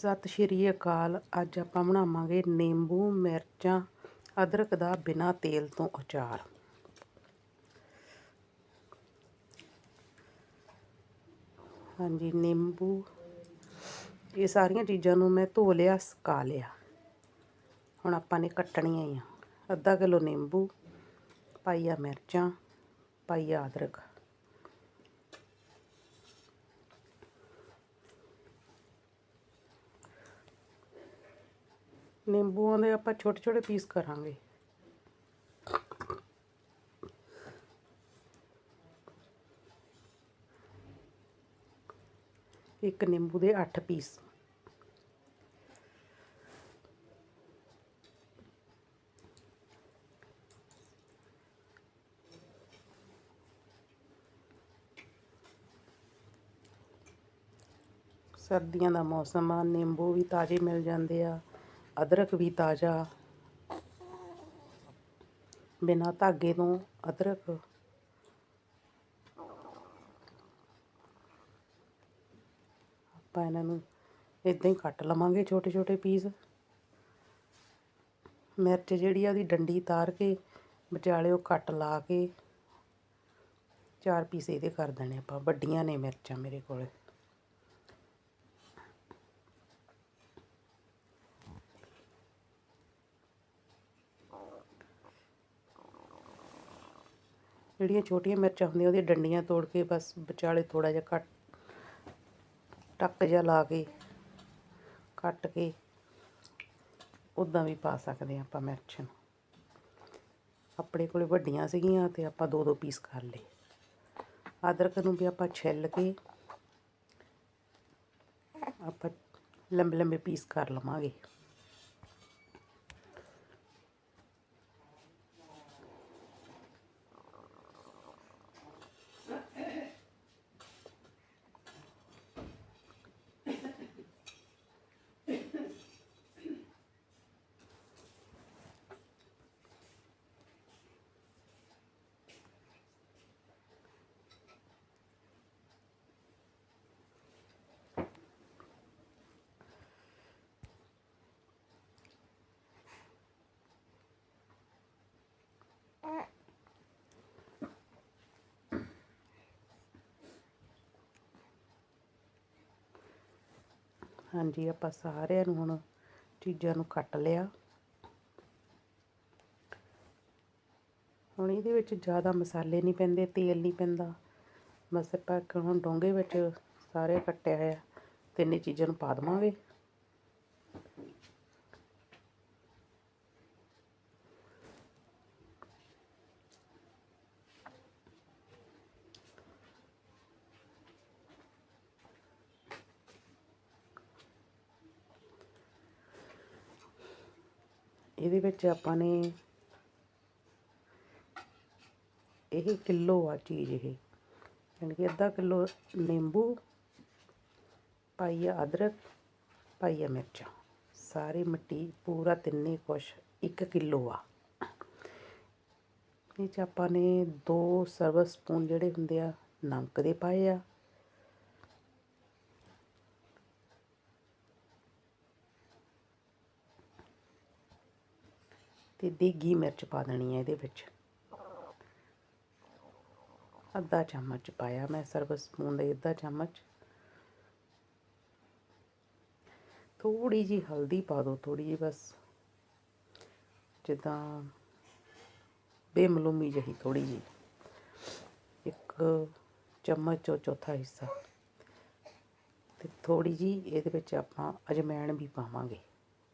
ਸਤਿ ਸ਼੍ਰੀ ਅਕਾਲ। ਅੱਜ ਆਪਾਂ ਬਣਾਵਾਂਗੇ ਨਿੰਬੂ, ਮਿਰਚਾਂ, ਅਦਰਕ ਦਾ ਬਿਨਾ ਤੇਲ ਤੋਂ ਅਚਾਰ। ਹਾਂਜੀ, ਨਿੰਬੂ। ਇਹ ਸਾਰੀਆਂ ਚੀਜ਼ਾਂ ਨੂੰ ਮੈਂ ਧੋ ਲਿਆ, ਸੁਕਾ ਲਿਆ। ਹੁਣ ਆਪਾਂ ਨੇ ਕੱਟਣੀਆਂ ਹੀ ਆ। ਅੱਧਾ ਕਿਲੋ ਨਿੰਬੂ, ਪਾਈਆ ਮਿਰਚਾਂ, ਪਾਈਆ ਅਦਰਕ। ਨਿੰਬੂਆਂ ਦੇ ਆਪਾਂ ਛੋਟੇ ਛੋਟੇ ਪੀਸ ਕਰਾਂਗੇ। ਇੱਕ ਨਿੰਬੂ ਦੇ 8 ਪੀਸ। ਸਰਦੀਆਂ ਦਾ ਮੌਸਮ ਆ, ਨਿੰਬੂ ਵੀ ਤਾਜ਼ੇ ਮਿਲ ਜਾਂਦੇ ਆ। ਅਦਰਕ ਵੀ ਤਾਜ਼ਾ। ਬਿਨਾ ਧਾਗੇ ਤੋਂ ਅਦਰਕ। ਆਪਾਂ ਇਹਨਾਂ ਨੂੰ ਇਦਾਂ ਹੀ ਕੱਟ ਲਵਾਂਗੇ ਛੋਟੇ ਛੋਟੇ ਪੀਸ। ਮਿਰਚ ਜਿਹੜੀ ਆ ਉਹਦੀ ਡੰਡੀ ਤਾਰ ਕੇ, ਵਿਚਾਲੇ ਉਹ ਕੱਟ ਲਾ ਕੇ, ਚਾਰ ਪੀਸ ਇਹਦੇ ਕਰ ਦੇਣੇ ਆਪਾਂ, ਵੱਡੀਆਂ ਨੇ ਮਿਰਚਾਂ ਮੇਰੇ ਕੋਲ। ਜਿਹੜੀਆਂ ਛੋਟੀਆਂ ਮਿਰਚਾਂ ਹੁੰਦੀਆਂ ਉਹਦੀਆਂ ਡੰਡੀਆਂ ਤੋੜ ਕੇ ਬਸ ਵਿਚਾਲੇ ਥੋੜਾ ਜਿਹਾ ਕੱਟ, ਟੱਕ ਜਿਹਾ ਲਾ ਕੇ, ਕੱਟ ਕੇ ਉਦਾਂ ਵੀ ਪਾ ਸਕਦੇ ਆ ਆਪਾਂ ਮਿਰਚ ਨੂੰ। ਆਪਣੇ ਕੋਲੇ ਵੱਡੀਆਂ ਸੀਗੀਆਂ ਤੇ ਆਪਾਂ ਦੋ ਦੋ ਪੀਸ ਕਰ ਲਏ। ਅਦਰਕ ਨੂੰ ਵੀ ਆਪਾਂ ਛਿੱਲ ਕੇ ਆਪਾਂ ਲੰਬੇ ਲੰਬੇ ਪੀਸ ਕਰ ਲਵਾਂਗੇ। ਹਾਂਜੀ, ਆਪਾਂ ਸਾਰਿਆਂ ਨੂੰ ਹੁਣ ਚੀਜ਼ਾਂ ਨੂੰ ਕੱਟ ਲਿਆ। ਹੁਣ ਇਹਦੇ ਵਿੱਚ ਜ਼ਿਆਦਾ ਮਸਾਲੇ ਨਹੀਂ ਪੈਂਦੇ, ਤੇਲ ਨਹੀਂ ਪੈਂਦਾ। ਬਸ ਆਪਾਂ ਹੁਣ ਡੋਂਗੇ ਵਿੱਚ ਸਾਰੇ ਕੱਟਿਆ ਹੋਇਆ, ਤਿੰਨੇ ਚੀਜ਼ਾਂ ਨੂੰ ਪਾ ਦੇਵਾਂਗੇ। ਇਹਦੇ ਵਿੱਚ ਆਪਾਂ ਨੇ ਇਹ ਕਿਲੋ ਆ ਚੀਜ਼ ਇਹ। ਯਾਨੀ ਕਿ ਅੱਧਾ ਕਿਲੋ ਨਿੰਬੂ ਪਾਈਆ ਅਦਰਕ ਪਾਈਆ ਮਿਰਚਾਂ। ਸਾਰੀ ਮਿੱਟੀ ਪੂਰਾ ਤਿੰਨੇ ਕੁਛ 1 ਕਿਲੋ ਆ। ਇਹ ਚ ਆਪਾਂ ਨੇ ਦੋ ਸਰਵ ਸਪੂਨ ਜਿਹੜੇ ਹੁੰਦੇ ਆ, ਨਮਕ ਦੇ ਪਾਏ ਆ ਤੇ ਦੇਗੀ ਮਿਰਚ ਪਾ ਦੇਣੀ ਹੈ ਇਹਦੇ ਵਿੱਚ। ਅੱਧਾ ਚਮਚ ਪਾਇਆ ਮੈਂ ਸਰਵ ਸਪੂਨ ਦੇ, ਅੱਧਾ ਚਮਚ। ਥੋੜੀ ਜੀ ਹਲਦੀ ਪਾ ਦਿਓ ਥੋੜੀ ਜੀ ਬਸ। ਜਿੱਦਾਂ ਬੇਮਲੂਮੀ ਜਿਹੀ ਥੋੜੀ ਜੀ ਇੱਕ ਚਮਚ ਚੋ ਚੌਥਾ ਹਿੱਸਾ। ਤੇ ਥੋੜੀ ਜੀ ਇਹਦੇ ਵਿੱਚ ਆਪਾਂ ਅਜਮੈਣ ਵੀ ਪਾਵਾਂਗੇ।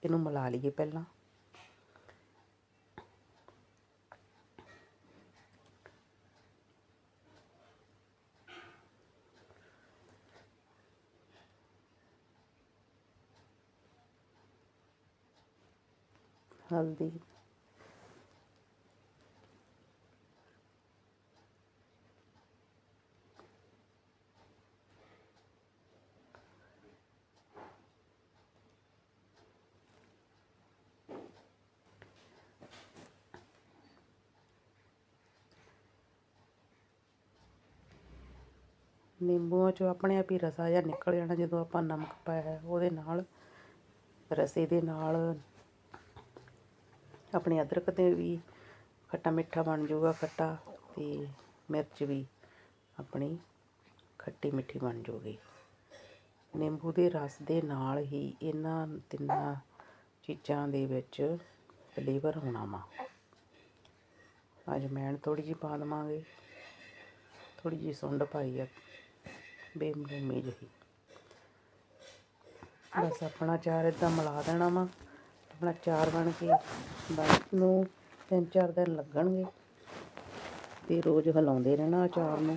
ਇਹਨੂੰ ਮਿਲਾ ਲਈਏ ਪਹਿਲਾਂ। ਹਲਦੀ। ਨਿੰਬੂਆਂ ਚੋਂ ਆਪਣੇ ਆਪ ਹੀ ਰਸਾ ਜਿਹਾ ਨਿਕਲ ਜਾਣਾ ਜਦੋਂ ਆਪਾਂ ਨਮਕ ਪਾਇਆ ਉਹਦੇ ਨਾਲ, ਰਸੇ ਦੇ ਨਾਲ ਆਪਣੇ ਅਦਰਕ 'ਤੇ ਵੀ, ਖੱਟਾ ਮਿੱਠਾ ਬਣ ਜਾਊਗਾ ਖੱਟਾ ਤੇ ਮਿਰਚ ਵੀ ਆਪਣੀ ਖੱਟੀ ਮਿੱਠੀ ਬਣ ਜਾਊਗੀ। ਨਿੰਬੂ ਦੇ ਰਸ ਦੇ ਨਾਲ ਹੀ ਇਹਨਾਂ ਤਿੰਨਾਂ ਚੀਜ਼ਾਂ ਦੇ ਵਿੱਚ ਫਲੇਵਰ ਹੋਣਾ ਵਾ। ਅਜਮੈਣ ਥੋੜੀ ਜਿਹੀ ਪਾ ਦੇਵਾਂਗੇ। ਥੋੜੀ ਜਿਹੀ ਸੁੰਡ ਪਾਈ ਆ ਬੇਮਲੂਮੀ ਜਿਹੀ। ਬਸ ਆਪਣਾ ਚਾਰ ਇਦਾਂ ਮਿਲਾ ਦੇਣਾ ਵਾ। ਆਪਣਾ ਚਾਰ ਬਣ ਕੇ ਬਸ ਨੂੰ ਤਿੰਨ ਚਾਰ ਦਿਨ ਲੱਗਣਗੇ ਤੇ ਰੋਜ਼ ਹਿਲਾਉਂਦੇ ਰਹਿਣਾ ਅਚਾਰ ਨੂੰ।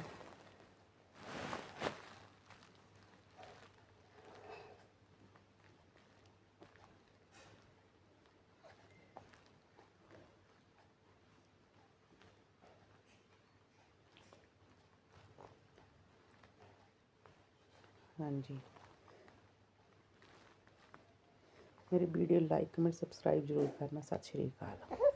ਹਾਂਜੀ। ਮੇਰੀ ਵੀਡੀਓ ਲਾਈਕ ਕਮੈਂਟ ਸਬਸਕ੍ਰਾਈਬ ਜ਼ਰੂਰ ਕਰਨਾ। ਸਤਿ ਸ਼੍ਰੀ ਅਕਾਲ।